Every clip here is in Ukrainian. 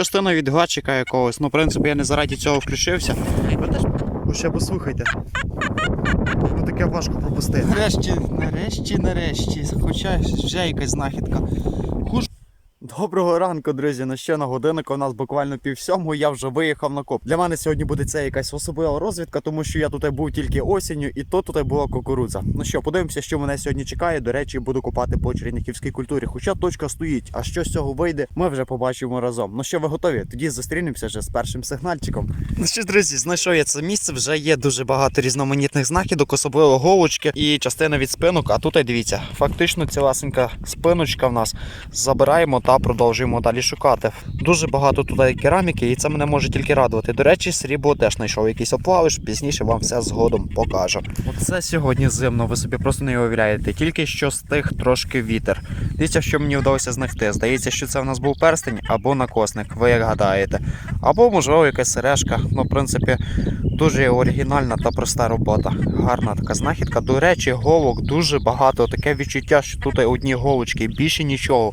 частина від гачика якогось. Ну, в принципі, я не зараді цього включився. Ви Ну ще послухайте. Ну таке важко пропустити. Нарешті, нарешті, нарешті. Хоча вже якась знахідка. Доброго ранку, друзі. Ну що на годиннику у нас буквально пів сьомого, я вже виїхав на коп. Для мене сьогодні буде це якась особлива розвідка, тому що я тут був тільки осінню, і то тут була кукурудза. Ну що, подивимося, що мене сьогодні чекає. До речі, буду копати по чернігівській культурі. Хоча точка стоїть. А що з цього вийде, ми вже побачимо разом. Ну що, ви готові? Тоді зустрінемося вже з першим сигнальчиком. Ну що, друзі, знайшов я це місце. Вже є дуже багато різноманітних знахідок, особливо голочки і частина від спинок. А тут дивіться, фактично ціласенька спиночка в нас. Забираємо та продовжуємо далі шукати. Дуже багато тут є кераміки, і це мене може тільки радувати. До речі, срібло теж знайшов якийсь оплавиш. Пізніше вам все згодом покажу. Оце сьогодні зимно, ви собі просто не уявляєте. Тільки що стих трошки вітер. Дивіться, що мені вдалося знайти. Здається, що це в нас був перстень або накосник, ви як гадаєте. Або, можливо, якась сережка. Ну, в принципі, дуже оригінальна та проста робота. Гарна така знахідка. До речі, голок дуже багато. Таке відчуття, що тут одні голочки, більше нічого.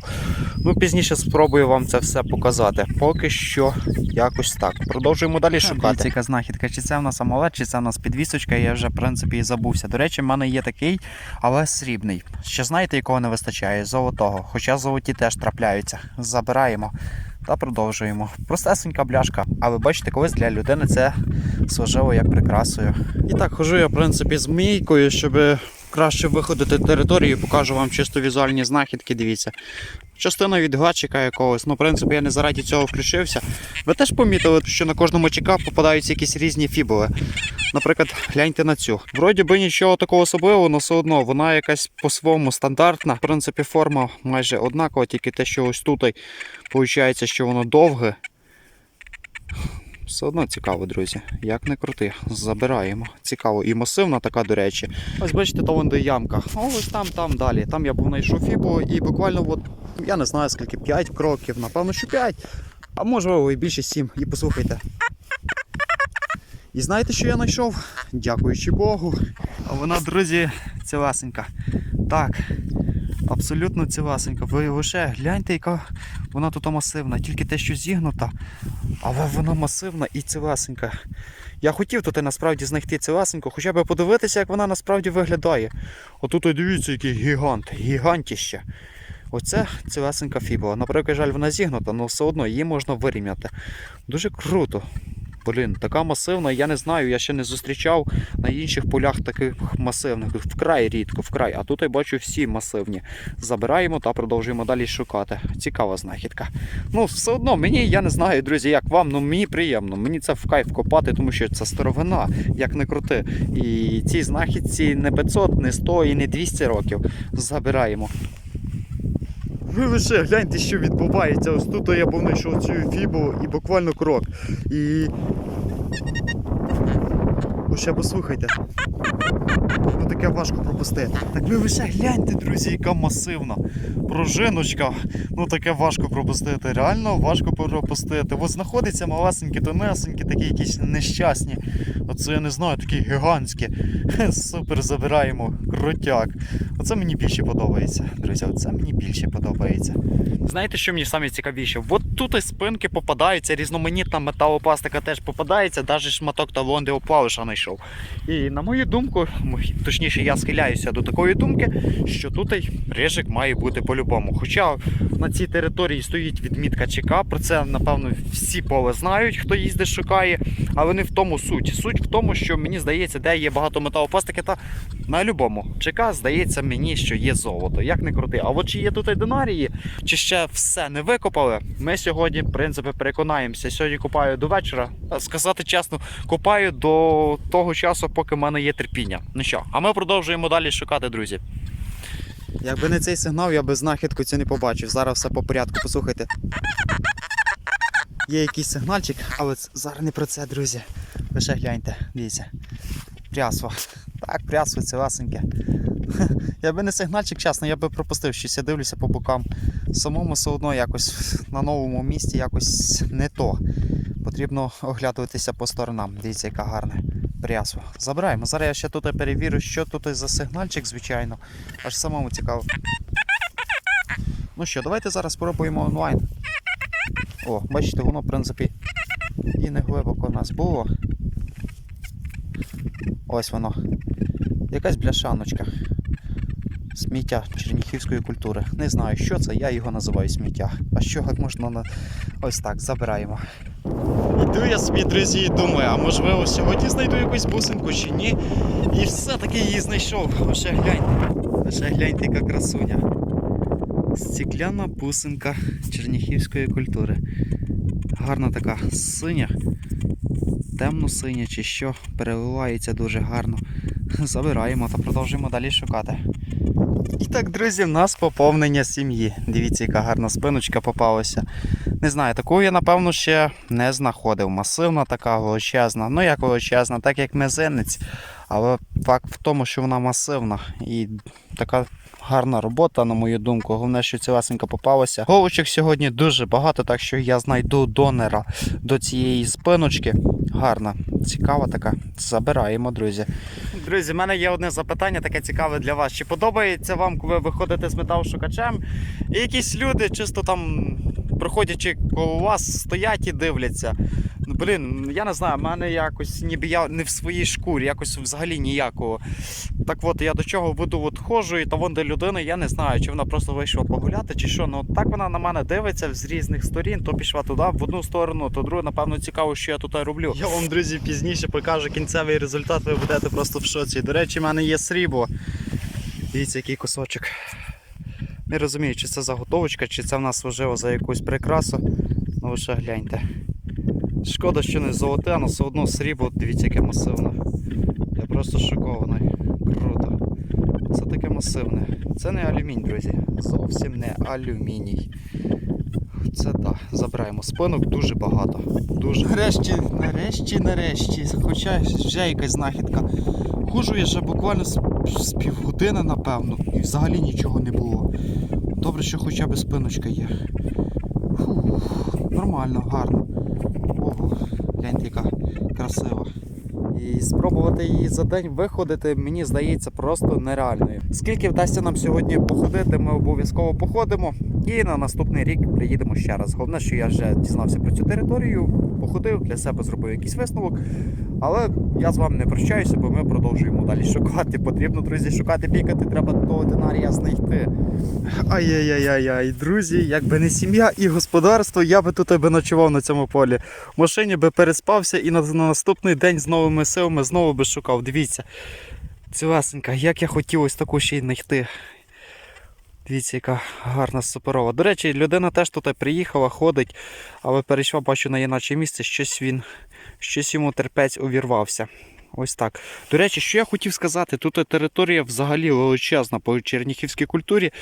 Ну, пізніше спробую вам це все показати. Поки що якось так. Продовжуємо далі шукати. яка знахідка. Чи це в нас амулет, чи це в нас підвісочка, я вже в принципі і забувся. До речі, в мене є такий, але срібний. Ще знаєте, якого не вистачає? Золотого. Хоча золоті теж трапляються. Забираємо. Та продовжуємо. Простесенька бляшка. А ви бачите, колись для людини це служило як прикрасою. І так, хожу я, в принципі, з мійкою, щоб краще виходити територію, покажу вам чисто візуальні знахідки. Дивіться. Частина від гачика якогось. Ну, в принципі, я не заради цього включився. Ви теж помітили, що на кожному ЧК попадаються якісь різні фібули. Наприклад, гляньте на цю. Вроді би нічого такого особливого, але все одно вона якась по-своєму стандартна. В принципі, форма майже однакова, тільки те, що ось тут виходить, що воно довге. Все одно цікаво, друзі. Як не крути, забираємо. Цікаво. І масивна така, до речі. Ось бачите, то вон де ямка. А ось там, там далі. Там я був знайшов фібу і буквально, от, я не знаю скільки, 5 кроків, напевно, що 5. А можливо і більше 7. І послухайте. І знаєте, що я знайшов? Дякуючи Богу. Вона, друзі, цілесенька. Так, абсолютно цілесенька. Ви лише гляньте, яка вона тут масивна. Тільки те, що зігнута, але вона масивна і цілесенька. Я хотів тут насправді знайти цілесеньку, хоча б подивитися, як вона насправді виглядає. Отут дивіться, який гігант, гігантіще. Оце цілесенька фібула. Наприклад, жаль, вона зігнута, але все одно її можна вирівняти. Дуже круто. Блін, така масивна, я не знаю, я ще не зустрічав на інших полях таких масивних. Вкрай рідко, вкрай. А тут я бачу всі масивні. Забираємо та продовжуємо далі шукати. Цікава знахідка. Ну, все одно, мені, я не знаю, друзі, як вам, ну мені приємно. Мені це в кайф копати, тому що це старовина, як не крути. І ці знахідці не 500, не 100 і не 200 років. Забираємо. Ви лише гляньте, що відбувається. Ось тут я був знайшов цю фібу і буквально крок. І. Ще послухайте. Ну таке важко пропустити. Так ви лише гляньте, друзі, яка масивна пружиночка. Ну таке важко пропустити. Реально важко пропустити. Ось знаходиться малесенькі, тонесенькі, такі якісь нещасні. Оце я не знаю, такі гігантські. Супер забираємо. Крутяк. Оце мені більше подобається. Друзі, оце мені більше подобається. Знаєте, що мені саме цікавіше? От тут і спинки попадаються, різноманітна металопластика теж попадається, навіть шматок талон, де оплавиша знайшов. І на мою думку, точніше, я схиляюся до такої думки, що тут рижик має бути по-любому. Хоча на цій території стоїть відмітка ЧК, про це, напевно, всі поле знають, хто їздить, шукає, але не в тому суть. Суть в тому, що мені здається, де є багато металопластики, та на любому ЧК здається мені, що є золото. Як не крути. А от чи є тут і динарії, чи ще все не викопали, ми сьогодні, в принципі, переконаємося. Сьогодні копаю до вечора. Сказати чесно, копаю до того часу, поки в мене є терпіння. Ну що, а ми продовжуємо далі шукати, друзі. Якби не цей сигнал, я би знахідку цю не побачив. Зараз все по порядку, послухайте. Є якийсь сигнальчик, але зараз не про це, друзі. Лише гляньте, дивіться. Прясво. Так, прясво, цілесеньке. Я би не сигнальчик, чесно, я би пропустив щось, я дивлюся по бокам. Самому все одно якось на новому місці якось не то. Потрібно оглядуватися по сторонам. Дивіться, яка гарна прясва. Забираємо. Зараз я ще тут перевірю, що тут за сигнальчик, звичайно. Аж самому цікаво. Ну що, давайте зараз спробуємо онлайн. О, бачите, воно, в принципі, і не глибоко у нас було. Ось воно. Якась бляшаночка. Сміття черніхівської культури. Не знаю, що це, я його називаю сміття. А що як можна на... ось так, забираємо. Іду я собі, друзі, і думаю, а можливо сьогодні знайду якусь бусинку чи ні. І все-таки її знайшов. Лише гляньте. Лише гляньте, яка красуня. Стекляна бусинка черніхівської культури. Гарна така синя, темно-синя чи що, переливається дуже гарно. Забираємо та продовжуємо далі шукати. І так, друзі, в нас поповнення сім'ї. Дивіться, яка гарна спиночка попалася. Не знаю, таку я, напевно, ще не знаходив. Масивна така величезна. Ну, як величезна, так як мезенець. Але факт в тому, що вона масивна і така гарна робота, на мою думку. Головне, що цілесенька попалася. Голочок сьогодні дуже багато, так що я знайду донора до цієї спиночки. Гарна, цікава така. Забираємо, друзі. Друзі, в мене є одне запитання, таке цікаве для вас. Чи подобається вам, коли ви виходите з металошукачем, і якісь люди чисто там, проходячи коло вас, стоять і дивляться. Ну, блін, я не знаю, в мене якось ніби я не в своїй шкурі, якось взагалі ніякого. Так от я до чого веду, от ходжу, і та вон де людина, я не знаю, чи вона просто вийшла погуляти, чи що. Ну так вона на мене дивиться з різних сторін, то пішла туди, в одну сторону, то другу, напевно, цікаво, що я тут роблю. Я вам, друзі, пізніше покажу кінцевий результат, ви будете просто в шоці. До речі, в мене є срібло. Дивіться, який кусочок. Не розумію, чи це заготовочка, чи це в нас служило за якусь прикрасу. Ну лише гляньте. Шкода, що не золоте, але все одно срібло, дивіться, яке масивне. Я просто шокований. Круто. Це таке масивне. Це не алюмінь, друзі. Зовсім не алюміній. Це так, забираємо спинок дуже багато. Дуже. Нарешті, нарешті, нарешті. Хоча вже якась знахідка. Хожу я ще буквально з, півгодини, напевно, і взагалі нічого не було. Добре, що хоча б спиночка є. Фух, нормально, гарно. Ого, гляньте, яка красива. І спробувати її за день виходити, мені здається, просто нереальною. Скільки вдасться нам сьогодні походити, ми обов'язково походимо. І на наступний рік приїдемо ще раз. Головне, що я вже дізнався про цю територію, походив для себе, зробив якийсь висновок. Але я з вами не прощаюся, бо ми продовжуємо далі шукати. Потрібно, друзі, шукати, пікати, треба того динарія знайти. Ай-яй-яй-яй, друзі, якби не сім'я і господарство, я би тут би ночував на цьому полі. В машині би переспався і на наступний день з новими силами знову би шукав. Дивіться, цілесенька, як я хотів ось таку ще й знайти. Дивіться, яка гарна суперова. До речі, людина теж тут приїхала, ходить, але перейшла, бачу, на іначе місце, щось він, щось йому терпець увірвався. Ось так. До речі, що я хотів сказати, тут територія взагалі величезна по черніхівській культурі.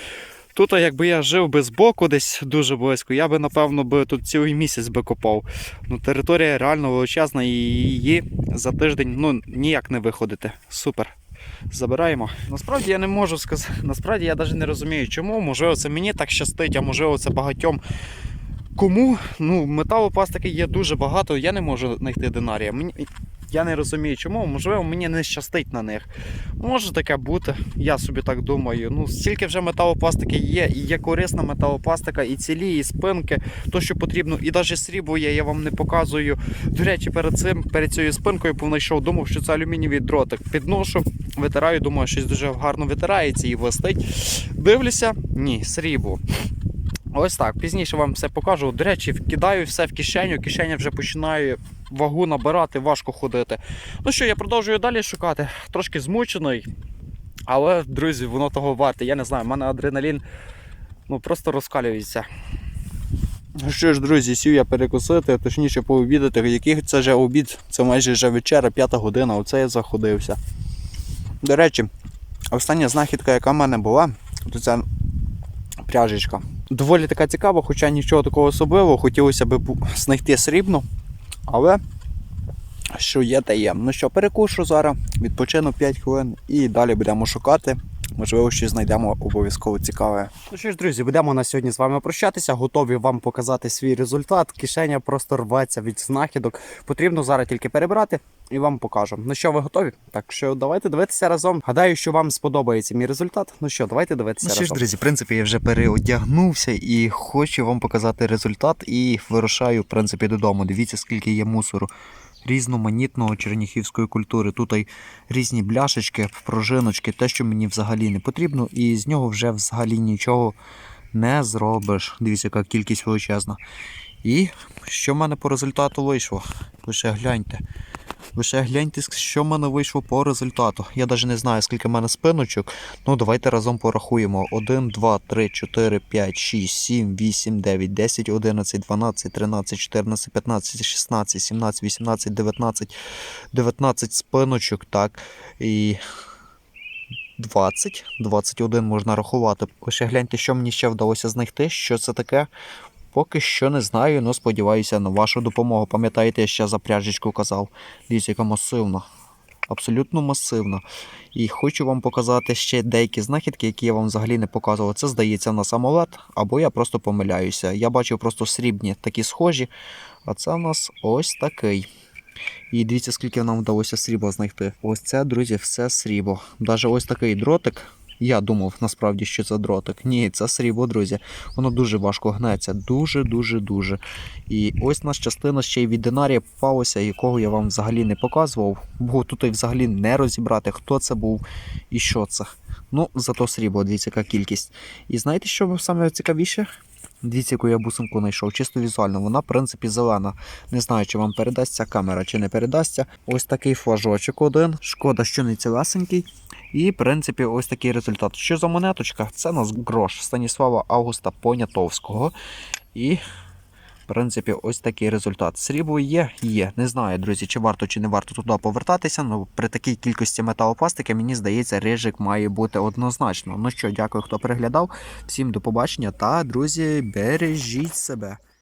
Тут, якби я жив би збоку десь дуже близько, я би, напевно, би тут цілий місяць би копав. Ну, територія реально величезна і її за тиждень ну, ніяк не виходити. Супер. Забираємо. Насправді я не можу сказати. Насправді я навіть не розумію, чому. Можливо, це мені так щастить, а можливо, це багатьом. Кому ну, металопластики є дуже багато, я не можу знайти динарія. Мені, я не розумію, чому. Можливо, мені не щастить на них. Може таке бути, я собі так думаю. Ну, стільки вже металопластики є, і є корисна металопластика, і цілі, і спинки, то, що потрібно, і навіть срібло є, я вам не показую. До речі, перед цим, перед цією спинкою повнайшов, думав, що це алюмінієвий дротик. Підношу, витираю, думаю, щось дуже гарно витирається і блистить. Дивлюся, ні, срібло. Ось так, пізніше вам все покажу. До речі, кидаю все в кишеню, кишеня вже починає вагу набирати, важко ходити. Ну що, я продовжую далі шукати. Трошки змучений, але, друзі, воно того варте. Я не знаю, в мене адреналін ну, просто розкалюється. Що ж, друзі, сів я перекусити, точніше пообідати. Який це вже обід? Це майже вже вечера, п'ята година, оце я заходився. До речі, остання знахідка, яка в мене була, то це пряжечка. Доволі така цікава, хоча нічого такого особливого, хотілося б знайти срібну, але що є, те є. Ну що, перекушу зараз, відпочину 5 хвилин і далі будемо шукати. Можливо, щось знайдемо обов'язково цікаве. Ну що ж, друзі, будемо на сьогодні з вами прощатися. Готові вам показати свій результат. Кишеня просто рветься від знахідок. Потрібно зараз тільки перебрати і вам покажу. Ну що, ви готові? Так що давайте дивитися разом. Гадаю, що вам сподобається мій результат. Ну що, давайте дивитися Ну що ж, разом. друзі, в принципі, я вже переодягнувся і хочу вам показати результат. І вирушаю, в принципі, додому. Дивіться, скільки є мусору різноманітного черніхівської культури. Тут різні бляшечки, пружиночки, те, що мені взагалі не потрібно, і з нього вже взагалі нічого не зробиш. Дивіться, яка кількість величезна. І що в мене по результату вийшло? Лише гляньте. Лише гляньте, що в мене вийшло по результату. Я навіть не знаю, скільки в мене спиночок. Ну, давайте разом порахуємо. 1, 2, 3, 4, 5, 6, 7, 8, 9, 10, 11, 12, 13, 14, 15, 16, 17, 18, 19, 19 спиночок, так. І 20, 21 можна рахувати. Лише гляньте, що мені ще вдалося знайти, що це таке. Поки що не знаю, але сподіваюся на вашу допомогу. Пам'ятаєте, я ще за пряжечку казав. Дивіться, яка масивна. Абсолютно масивна. І хочу вам показати ще деякі знахідки, які я вам взагалі не показував. Це здається на самолет, або я просто помиляюся. Я бачив просто срібні такі схожі, а це в нас ось такий. І дивіться, скільки нам вдалося срібла знайти. Ось це, друзі, все срібло. Даже ось такий дротик. Я думав насправді, що це дротик. Ні, це срібло, друзі. Воно дуже важко гнеться. Дуже, дуже. І ось нас частина ще й від динарія попалася, якого я вам взагалі не показував. Бо тут і взагалі не розібрати, хто це був і що це. Ну, зато срібло, дивіться, яка кількість. І знаєте, що саме цікавіше? Дивіться, яку я бусинку знайшов, чисто візуально. Вона, в принципі, зелена. Не знаю, чи вам передасться камера, чи не передасться. Ось такий флажочок один. Шкода, що не цілесенький. І, в принципі, ось такий результат. Що за монеточка? Це у нас грош Станіслава Августа Понятовського. І, принципі, ось такий результат. Срібло є? Є. Не знаю, друзі, чи варто чи не варто туди повертатися. Ну, при такій кількості металопластики, мені здається, рижик має бути однозначно. Ну що, дякую, хто переглядав. Всім до побачення та, друзі, бережіть себе.